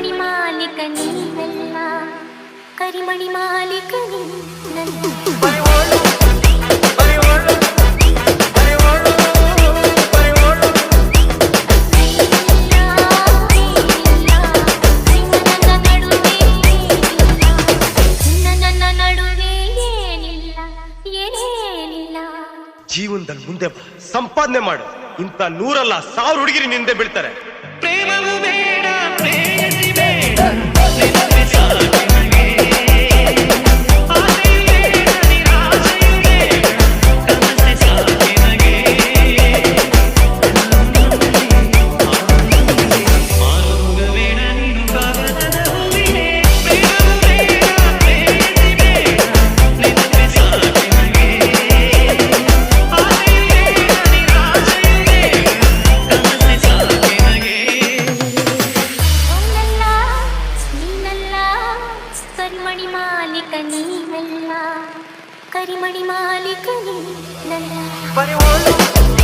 ಕರಿಮಣಿ ಮಾಲಿಕ ನೀನಲ್ಲ ಕರಿಮಣಿ ಮಾಲಿಕ ನೀನಲ್ಲ ಜೀವನದಲ್ಲಿ ಮುಂದೆ ಸಂಪಾದನೆ ಮಾಡು. ಇಂಥ ನೂರಲ್ಲ ಸಾವಿರ ಹುಡುಗಿರಿ ನಿಂದೆ ಬೀಳ್ತಾರೆ. ಮಾಲೀಕ ನೀನಲ್ಲ ಕರಿಮಣಿ ಮಾಲೀಕ ನೀನಲ್ಲ ಪರಿವಾರ